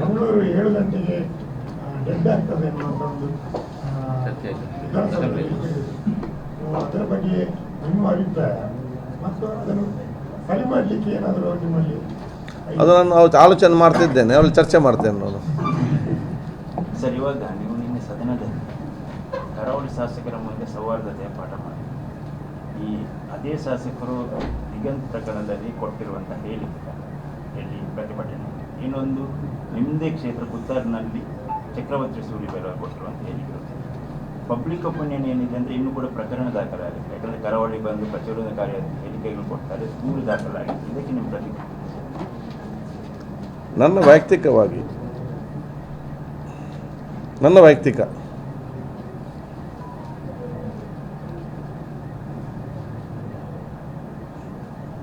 ಮಂಗಳೂರು ಏಳು ಗಂಟೆಗೆ ಡೆಡ್ ಆಗ್ತದೆ ಅನ್ನುವಂಥ ಒಂದು. ಅದರ ಬಗ್ಗೆ ನಿಮ್ಮ ಅಭಿಪ್ರಾಯ. ಮತ್ತು ಅದನ್ನು ಸರಿ ಮಾಡಲಿಕ್ಕೆ ಏನಾದರೂ ನಿಮ್ಮಲ್ಲಿ ಅದನ್ನು ನಾವು ಆಲೋಚನೆ ಮಾಡ್ತಿದ್ದೇನೆ ಅವಳು ಚರ್ಚೆ ಮಾಡ್ತೇನೆ ನಾನು. ಸರ್ ಇವಾಗ ನೀವು ನಿನ್ನೆ ಸದನದಲ್ಲಿ ಕರಾವಳಿ ಶಾಸಕರ ಮುಂದೆ ಸೌಹಾರ್ದತೆಯ ಪಾಠ ಮಾಡಿ ಈ ಅದೇ ಶಾಸಕರು ದಿಗಂತ್ ಪ್ರಕರಣದಲ್ಲಿ ಕೊಟ್ಟಿರುವಂಥ ಹೇಳಿಕೆ ಎಲ್ಲಿ ಪ್ರತಿಭಟನೆ. ಇನ್ನೊಂದು ನಿಮ್ಮದೇ ಕ್ಷೇತ್ರ ಪುತ್ತೂರಿನಲ್ಲಿ ಚಕ್ರವರ್ತಿ ಸೂರ್ಯಬೈರಾವ್ ಕೊಟ್ಟರು ಅಂತ ಹೇಳಿದರು. ಪಬ್ಲಿಕ್ ಒಪಿನಿಯನ್ ಏನಿದೆ ಅಂದರೆ ಇನ್ನೂ ಕೂಡ ಪ್ರಕರಣ ದಾಖಲಾಗಿದೆ ಯಾಕಂದರೆ ಕರಾವಳಿ ಬಂದು ಪ್ರಚೋದನಕಾರಿ ಹೇಳಿಕೆಗಳು ಕೊಡ್ತಾರೆ ದೂರು ದಾಖಲಾಗಿದೆ. ಇದಕ್ಕೆ ನಿಮ್ಮ ಪ್ರತಿಕ್ರಿಯೆ? ನನ್ನ ವೈಯಕ್ತಿಕವಾಗಿ, ನನ್ನ ವೈಯಕ್ತಿಕ.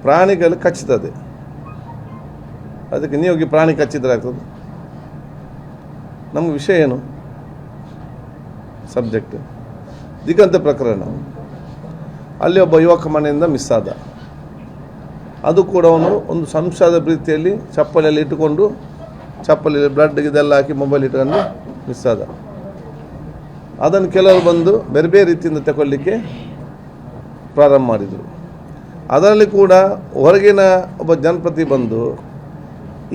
ಪ್ರಾಣಿಗಳು ಕಚ್ಚುತ್ತದೆ ಅದಕ್ಕೆ ನೀವು ಪ್ರಾಣಿ ಕಚ್ಚಿದ್ರೆ ಆಗ್ತದೆ ನಮ್ಮ ವಿಷಯ ಏನು? ಸಬ್ಜೆಕ್ಟ್ ದಿಗಂತ ಪ್ರಕರಣ. ಅಲ್ಲಿ ಒಬ್ಬ ಯುವಕ ಮನೆಯಿಂದ ಮಿಸ್ ಆದ. ಅದು ಕೂಡ ಅವನು ಒಂದು ಸಂಶಯದ ಪ್ರೀತಿಯಲ್ಲಿ ಚಪ್ಪಲಿಯಲ್ಲಿ ಇಟ್ಟುಕೊಂಡು, ಚಪ್ಪಲಿಯಲ್ಲಿ ಬ್ಲಡ್ ಇದೆಲ್ಲ ಹಾಕಿ ಮೊಬೈಲ್ ಇಟ್ಕೊಂಡು ಮಿಸ್ ಆದ. ಅದನ್ನು ಕೆಲವರು ಬಂದು ಬೇರೆ ಬೇರೆ ರೀತಿಯಿಂದ ತಗೊಳ್ಳಿಕ್ಕೆ ಪ್ರಾರಂಭ ಮಾಡಿದರು. ಅದರಲ್ಲಿ ಕೂಡ ಹೊರಗಿನ ಒಬ್ಬ ಜನಪ್ರತಿ ಬಂದು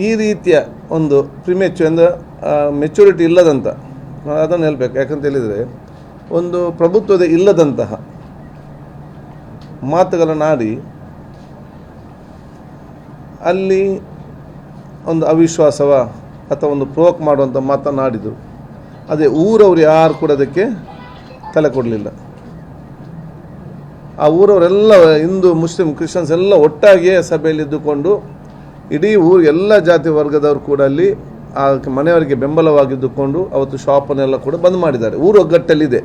ಈ ರೀತಿಯ ಒಂದು ಪ್ರಿಮೆಚು ಅಂದರೆ ಮೆಚುರಿಟಿ ಇಲ್ಲದಂಥ ನಾನು ಅದನ್ನು ಹೇಳಬೇಕು. ಯಾಕಂತ ಹೇಳಿದರೆ, ಒಂದು ಪ್ರಭುತ್ವದ ಇಲ್ಲದಂತಹ ಮಾತುಗಳನ್ನು ಆಡಿ, ಅಲ್ಲಿ ಒಂದು ಅವಿಶ್ವಾಸವ ಅಥವಾ ಒಂದು ಪ್ರೋಕ್ ಮಾಡುವಂಥ ಮಾತನ್ನಾಡಿದರು ಅದೇ ಊರವರು ಯಾರು ಕೂಡ ಅದಕ್ಕೆ ತಲೆ ಕೊಡಲಿಲ್ಲ. ಆ ಊರವರೆಲ್ಲ ಹಿಂದೂ, ಮುಸ್ಲಿಂ, ಕ್ರಿಶ್ಚಿಯನ್ಸ್ ಎಲ್ಲ ಒಟ್ಟಾಗಿಯೇ ಸಭೆಯಲ್ಲಿ ಇದ್ದುಕೊಂಡು ಇಡೀ ಊರು ಎಲ್ಲ ಜಾತಿ ವರ್ಗದವರು ಕೂಡ ಅಲ್ಲಿ ಆ ಮನೆಯವರಿಗೆ ಬೆಂಬಲವಾಗಿದ್ದುಕೊಂಡು ಅವತ್ತು ಶಾಪನ್ನೆಲ್ಲ ಕೂಡ ಬಂದ್ ಮಾಡಿದ್ದಾರೆ. ಊರು ಒಗ್ಗಟ್ಟಲ್ಲಿದೆ.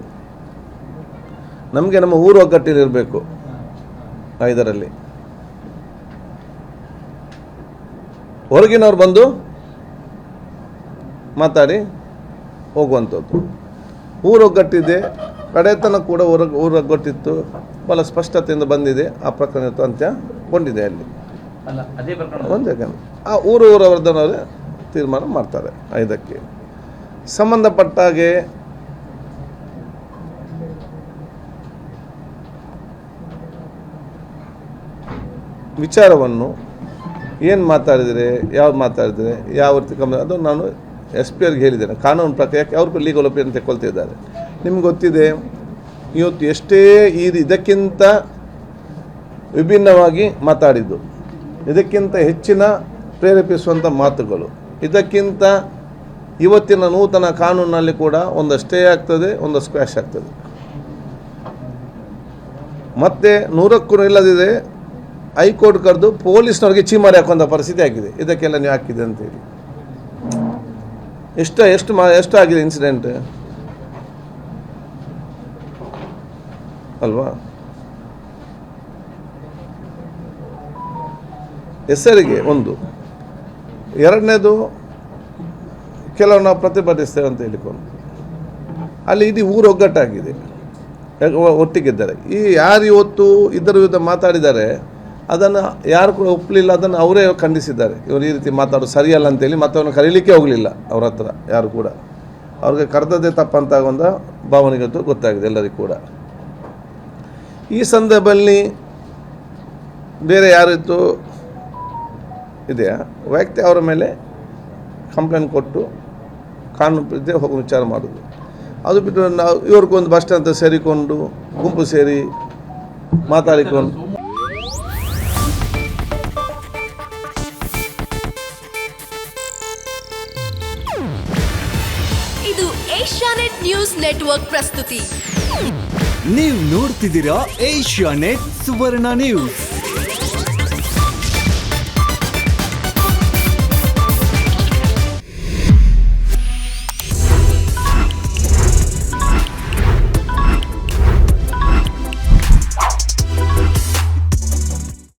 ನಮಗೆ ನಮ್ಮ ಊರು ಒಗ್ಗಟ್ಟಿನ ಇರಬೇಕು ಐದರಲ್ಲಿ ಹೊರಗಿನವ್ರು ಬಂದು ಮಾತಾಡಿ, ಹೋಗುವಂಥದ್ದು. ಊರೊಗ್ಗಟ್ಟಿದೆ ಕಡೆತನ ಕೂಡ ಊರ ಊರೊಗ್ಗಟ್ಟಿತ್ತು ಬಹಳ ಸ್ಪಷ್ಟತೆಯಿಂದ ಬಂದಿದೆ. ಆ ಪ್ರಕರಣ ಅಂತ್ಯ ಅಂತ್ಯಗೊಂಡಿದೆ ಅಲ್ಲಿ. ಅಲ್ಲ, ಅದೇ ಪ್ರಕರಣ. ಒಂದು ಸೆಕೆಂಡ್ ಆ ತೀರ್ಮಾನ ಮಾಡ್ತಾರೆ ಇದಕ್ಕೆ ಸಂಬಂಧಪಟ್ಟಾಗೆ ವಿಚಾರವನ್ನು ಏನು ಮಾತಾಡಿದರೆ, ಯಾವ್ದು ಮಾತಾಡಿದರೆ, ಯಾವ ರೀತಿ ಕಮ್ಮಿ ಅದು ನಾನು ಎಸ್ ಪಿ ಅವ್ರಿಗೆ ಹೇಳಿದ್ದೇನೆ. ಕಾನೂನು ಪ್ರಕಾರ ಯಾಕೆ ಅವ್ರಿಗೂ ಲೀಗಲ್ ಒಪಿನಿಯನ್ ತೆಕ್ಕೊಳ್ತಿದ್ದಾರೆ. ನಿಮ್ಗೆ ಗೊತ್ತಿದೆ, ಇವತ್ತು ಎಷ್ಟೇ ಈ ಇದಕ್ಕಿಂತ ವಿಭಿನ್ನವಾಗಿ ಮಾತಾಡಿದ್ದು. ಇದಕ್ಕಿಂತ ಹೆಚ್ಚಿನ ಪ್ರೇರೇಪಿಸುವಂಥ ಮಾತುಗಳು. ಇದಕ್ಕಿಂತ ಇವತ್ತಿನ ನೂತನ ಕಾನೂನಿನಲ್ಲಿ ಕೂಡ ಒಂದು ಸ್ಟೇ ಆಗ್ತದೆ, ಒಂದು ಸ್ಕ್ವಾಶ್ ಆಗ್ತದೆ. ಮತ್ತೆ ನೂರಕ್ಕೂ ಇಲ್ಲದಿದೆ ಹೈಕೋರ್ಟ್ ಕರೆದು ಪೊಲೀಸ್ನವ್ರಿಗೆ ಚೀಮಾರಿ ಹಾಕುವಂಥ ಪರಿಸ್ಥಿತಿ ಆಗಿದೆ. ಇದಕ್ಕೆಲ್ಲ ನೀವು ಹಾಕಿದೆ ಅಂತೇಳಿ ಎಷ್ಟು ಎಷ್ಟು ಮಾ, ಎಷ್ಟು ಆಗಿದೆ ಇನ್ಸಿಡೆಂಟ್ ಅಲ್ವಾ? ಹೆಸರಿಗೆ ಒಂದು. ಎರಡನೇದು ಕೆಲವು ನಾವು ಪ್ರತಿಭಟಿಸ್ತೇವೆ ಅಂತ ಹೇಳಿಕೊಂಡು. ಅಲ್ಲಿ ಇಡೀ ಊರು ಒಗ್ಗಟ್ಟಾಗಿದೆ. ಒಟ್ಟಿಗಿದ್ದಾರೆ. ಈ ಯಾರು ಇವತ್ತು ಇದರ ವಿರುದ್ಧ ಮಾತಾಡಿದ್ದಾರೆ, ಅದನ್ನು ಯಾರು ಕೂಡ ಒಪ್ಪಲಿಲ್ಲ, ಅದನ್ನು ಅವರೇ ಖಂಡಿಸಿದ್ದಾರೆ. ಇವರು ಈ ರೀತಿ ಮಾತಾಡೋದು ಸರಿಯಲ್ಲ ಅಂತೇಳಿ ಮತ್ತೆ ಅವನು ಕರೀಲಿಕ್ಕೆ ಹೋಗಲಿಲ್ಲ ಅವ್ರ ಹತ್ರ ಯಾರು ಕೂಡ. ಅವ್ರಿಗೆ ಕರೆದದ್ದೇ ತಪ್ಪಂತ ಒಂದು ಭಾವನೆಗಂತೂ ಗೊತ್ತಾಗಿದೆ ಎಲ್ಲರಿಗೂ ಕೂಡ. ಈ ಸಂದರ್ಭದಲ್ಲಿ ಬೇರೆ ಯಾರಿತ್ತು ಇದೆಯಾ? ವ್ಯಕ್ತಿ ಅವರ ಮೇಲೆ ಕಂಪ್ಲೇಂಟ್ ಕೊಟ್ಟು ಕಾನೂನು ಪ್ರತಿ ಹೋಗಿ ವಿಚಾರ ಮಾಡೋದು. ಅದು ಬಿಟ್ಟು ನಾವು ಇವ್ರಿಗೊಂದು ಬಸ್ ಸ್ಟ್ಯಾಂಡ್ ಅಂತ ಸೇರಿಕೊಂಡು ಗುಂಪು ಸೇರಿ ಮಾತಾಡಿಕೊಂಡು. ಇದು ಏಷ್ಯಾನೆಟ್ ನ್ಯೂಸ್ ನೆಟ್ವರ್ಕ್ ಪ್ರಸ್ತುತಿ. ನೀವು ನೋಡ್ತಿದ್ದೀರಾ ಏಷ್ಯಾನೆಟ್ ಸುವರ್ಣ ನ್ಯೂಸ್.